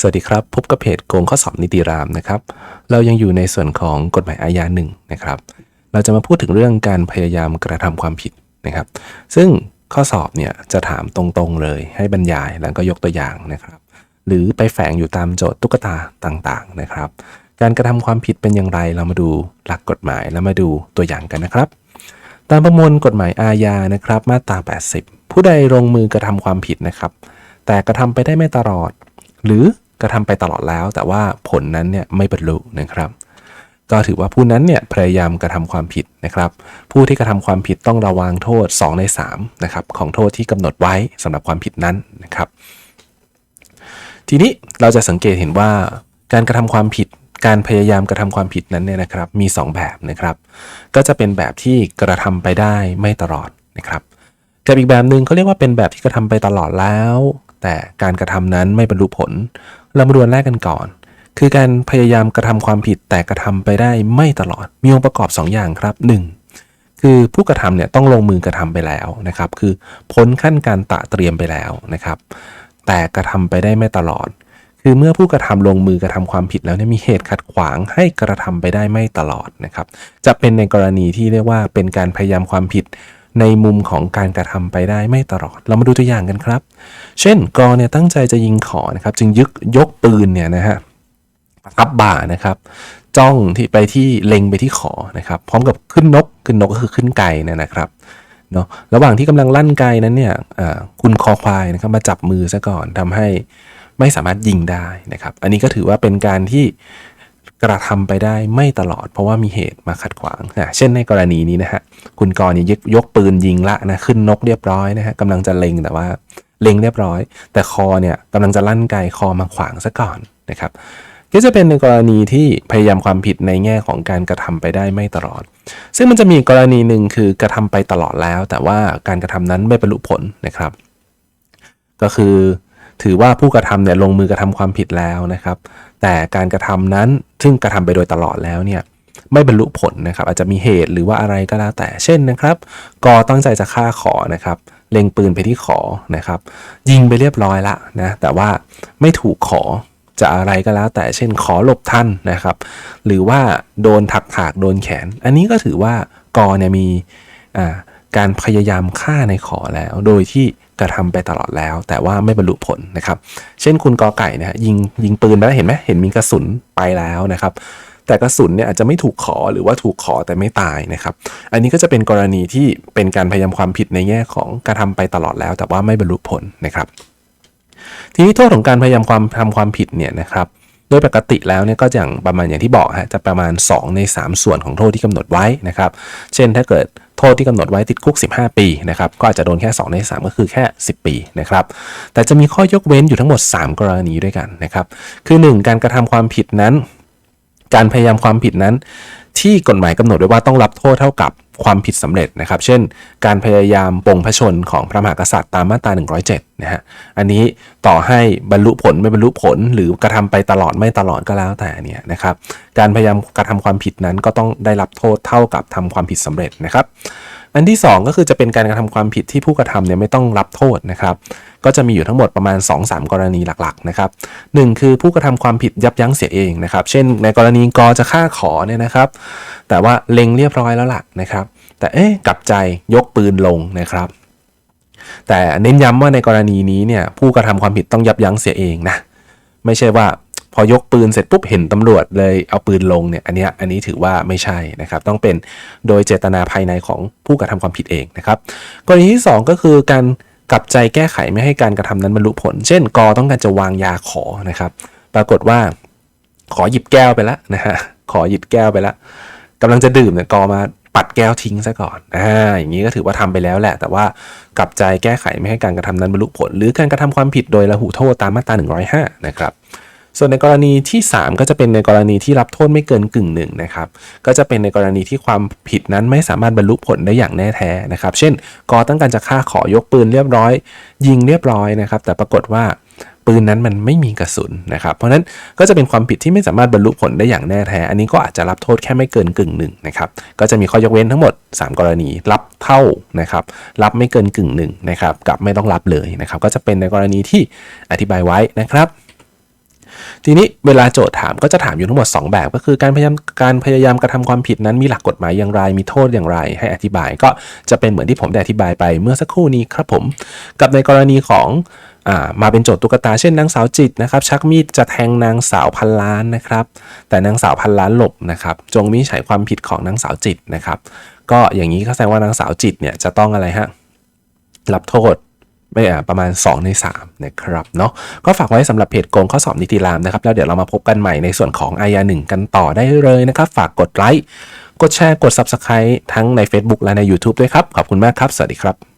สวัสดีครับ พบกับเพจโกงข้อสอบนิติรามนะครับ เรายังอยู่ในส่วนของกฎหมายอาญาหนึ่งนะครับ เราจะมาพูดถึงเรื่องการพยายามกระทำความผิดนะครับ ซึ่งข้อสอบเนี่ยจะถามตรงๆเลยให้บรรยายแล้วก็ยกตัวอย่างนะครับ หรือไปแฝงอยู่ตามโจทย์ตุ๊กตาต่างๆนะครับ การกระทำความผิดเป็นอย่างไร เรามาดูหลักกฎหมายแล้วมาดูตัวอย่างกันนะครับ ตามประมวลกฎหมายอาญานะครับ มาตรา 80 ผู้ใดลงมือกระทำความผิดนะครับ แต่กระทำไปได้ไม่ตลอด หรือ กระทำไปตลอดแล้ว แต่ว่าผลนั้นเนี่ยไม่บรรลุนะครับ ก็ถือว่าผู้นั้นเนี่ยพยายามกระทำความผิดนะครับ ผู้ที่กระทำความผิดต้องระวังโทษ 2 ใน3นะครับของโทษที่กำหนดไว้สำหรับความผิดนั้นนะครับ ทีนี้เราจะสังเกตเห็นว่าการกระทำความผิดการพยายามกระทำความผิดนั้นเนี่ยนะครับมี 2 แบบนะครับ ก็จะเป็นแบบที่กระทำไปได้ไม่ตลอดนะครับกับอีกแบบหนึ่งเขาเรียกว่าเป็นแบบที่กระทำไปตลอดแล้ว แต่การกระทำนั้นไม่บรรลุผล เรามาดูอันแรกกันก่อน คือการพยายามกระทำความผิดแต่กระทำไปได้ไม่ตลอด มีองค์ประกอบ 2ออย่างครับ 1. คือผู้กระทำเนี่ยต้องลงมือกระทำไปแล้วนะครับ คือพ้นขั้นการตะเตรียมไปแล้วนะครับ แต่กระทำไปได้ไม่ตลอด คือเมื่อผู้กระทำลงมือกระทำความผิดแล้วเนี่ยมีเหตุขัดขวางให้กระทำไปได้ไม่ตลอดนะครับ จะเป็นในกรณีที่เรียกว่าเป็นการพยายามความผิด ในมุมของการกระทำไปได้ไม่ตลอด เรามาดูตัวอย่างกันครับ เช่นกอเนี่ยตั้งใจจะยิงขอนะครับ จึงยึกยกปืนเนี่ยนะฮะทับบ่านะครับจ้องที่ไปที่เล็งไปที่ขอนะครับ พร้อมกับขึ้นนกขึ้นนกก็คือขึ้นไก่เนยนะครับเนาะระหว่างที่กำลังลั่นไกนั้นเนี่ยคุณคอควายนะครับมาจับมือซะก่อนทำให้ไม่สามารถยิงได้นะครับ อันนี้ก็ถือว่าเป็นการที่ กระทำไปได้ไม่ตลอด เพราะว่ามีเหตุมาขัดขวางนะเช่นในกรณีนี้นะฮะคุณกรณ์เนี่ยยกยกปืนยิงละนะขึ้นนกเรียบร้อยนะฮะกำลังจะเล็งแต่ว่าเล็งเรียบร้อย แต่คอเนี่ยกำลังจะลั่นไกคอมาขวางซะก่อนนะครับก็จะเป็นในกรณีที่พยายามความผิดในแง่ของการกระทำไปได้ไม่ตลอด ซึ่งมันจะมีกรณีหนึ่งคือกระทำไปตลอดแล้ว แต่ว่าการกระทำนั้นไม่บรรลุผลนะครับ ก็คือถือว่าผู้กระทำเนี่ยลงมือกระทำความผิดแล้วนะครับ แต่การกระทำนั้นซึ่งกระทำไปโดยตลอดแล้วเนี่ยไม่บรรลุผลนะครับอาจจะมีเหตุหรือว่าอะไรก็แล้วแต่เช่นนะครับกอตั้งใจจะฆ่าขอนะครับเล็งปืนไปที่ขอนะครับ ยิงไปเรียบร้อยละนะแต่ว่าไม่ถูกขอจะอะไรก็แล้ว แต่เช่นขอหลบท่านนะครับ หรือว่าโดนถักถากโดนแขน อันนี้ก็ถือว่ากอเนี่ยมีการพยายามฆ่าในขอแล้ว โดยที่ กระทำไปตลอดแล้ว แต่ว่าไม่บรรลุผลนะครับ เช่นคุณกอไก่นะฮะยิงยิงปืนไปแล้วเห็นไหมเห็นมีกระสุนไปแล้วนะครับ แต่กระสุนเนี่ยอาจจะไม่ถูกขอหรือว่าถูกขอแต่ไม่ตายนะครับ อันนี้ก็จะเป็นกรณีที่เป็นการพยายามความผิดในแง่ของกระทำไปตลอดแล้ว แต่ว่าไม่บรรลุผลนะครับ ทีนี้โทษของการพยายามความทำความผิดเนี่ยนะครับโดยปกติแล้วเนี่ยก็อย่างประมาณอย่างที่บอกฮะจะประมาณ 2 ใน 3 ส่วนของโทษที่กำหนดไว้นะครับ เช่นถ้าเกิด โทษที่กำหนดไว้ติดคุก 15 ปีนะครับก็อาจจะโดนแค่ 2 ใน 3 ก็คือแค่ 10 ปีนะครับแต่จะมีข้อยกเว้นอยู่ทั้งหมด 3 กรณีด้วยกันนะครับคือ 1 การกระทำความผิดนั้น การพยายามความผิดนั้น ที่กฎหมายกำหนดไว้ว่าต้องรับโทษเท่ากับ ความผิดสำเร็จนะครับ เช่น การพยายามปงพระชนของพระมหากษัตริย์ตามมาตรา 107 นะฮะ อันนี้ต่อให้บรรลุผลไม่บรรลุผล หรือกระทำไปตลอดไม่ตลอดก็แล้วแต่เนี่ยนะครับ การพยายามกระทำความผิดนั้นก็ต้องได้รับโทษเท่ากับทำความผิดสำเร็จนะครับ อันที่ 2 ก็คือจะเป็นการกระทำความผิดที่ผู้กระทำเนี่ยไม่ต้องรับโทษนะครับ ก็จะมีอยู่ทั้งหมดประมาณ 2-3 กรณีหลักๆนะครับหนึ่งคือผู้กระทำความผิดยับยั้งเสียเองนะครับ เช่น ในกรณีกอจะฆ่าขอเนี่ยนะครับ แต่ว่าเล็งเรียบร้อยแล้วล่ะนะครับ แต่เอ๊ะกลับใจยกปืนลงนะครับแต่เน้นย้ำว่าในกรณีนี้เนี่ยผู้กระทำความผิดต้องยับยั้งเสียเองนะไม่ใช่ว่า พอยกปืนเสร็จปุ๊บเห็นตำรวจเลยเอาปืนลงเนี่ยอันนี้อันนี้ถือว่าไม่ใช่นะครับ ต้องเป็นโดยเจตนาภายในของผู้กระทำความผิดเองนะครับกรณีที่ 2 ก็คือการกลับใจแก้ไขไม่ให้การกระทำนั้นบรรลุผล เช่นกอต้องการจะวางยาขอนะครับ ปรากฏว่าขอหยิบแก้วไปแล้วนะฮะขอหยิบแก้วไปแล้วกำลังจะดื่มเนี่ยกอมาปัดแก้วทิ้งซะก่อนอ่าอย่างนี้ก็ถือว่าทำไปแล้วแหละ แต่ว่ากลับใจแก้ไขไม่ให้การกระทำนั้นบรรลุผล หรือการกระทำความผิดโดยละหุโทษตามมาตรา105นะครับ ส่วนในกรณีที่ 3 ก็จะเป็นในกรณีที่รับโทษไม่เกินกึ่งหนึ่งนะครับก็จะเป็นในกรณีที่ความผิดนั้นไม่สามารถบรรลุผลได้อย่างแน่แท้นะครับ เช่นกอต้องการจะฆ่าขอยกปืนเรียบร้อย ยิงเรียบร้อยนะครับ แต่ปรากฏว่าปืนนั้นมันไม่มีกระสุนนะครับ เพราะฉะนั้นก็จะเป็นความผิดที่ไม่สามารถบรรลุผลได้อย่างแน่แท้ อันนี้ก็อาจจะรับโทษแค่ไม่เกินกึ่งหนึ่งนะครับ ก็จะมีข้อยกเว้นทั้งหมด 3 กรณี รับเท่านะครับ รับไม่เกินกึ่งหนึ่งนะครับ กับไม่ต้องรับเลยนะครับ ก็จะเป็นในกรณีที่อธิบายไว้นะครับ ทีนี้เวลาโจทย์ถามก็จะถามอยู่ทั้งหมด 2 แบบ ก็คือการพยายามการพยายามกระทำความผิดนั้นมีหลักกฎหมายอย่างไร มีโทษอย่างไรให้อธิบาย ก็จะเป็นเหมือนที่ผมได้อธิบายไปเมื่อสักครู่นี้ครับผม กับในกรณีของมาเป็นโจทย์ตุ๊กตาเช่นนางสาวจิตนะครับ ชักมีดจะแทงนางสาวพันล้านนะครับ แต่นางสาวพันล้านหลบนะครับ จงวินิจฉัยความผิดของนางสาวจิตนะครับ ก็อย่างนี้ก็แสดงว่านางสาวจิตเนี่ยจะต้องอะไรฮะรับโทษ ไม่ประมาณ 2 ใน3นะครับเนาะก็ฝากไว้สำหรับเพจโกงข้อสอบนิติรามนะครับ แล้วเดี๋ยวเรามาพบกันใหม่ในส่วนของอายาหนึ่งกันต่อได้เลยนะครับ ฝากกดไลค์กดแชร์กด Subscribe ทั้งใน Facebook และใน YouTube ด้วยครับ ขอบคุณมากครับ สวัสดีครับ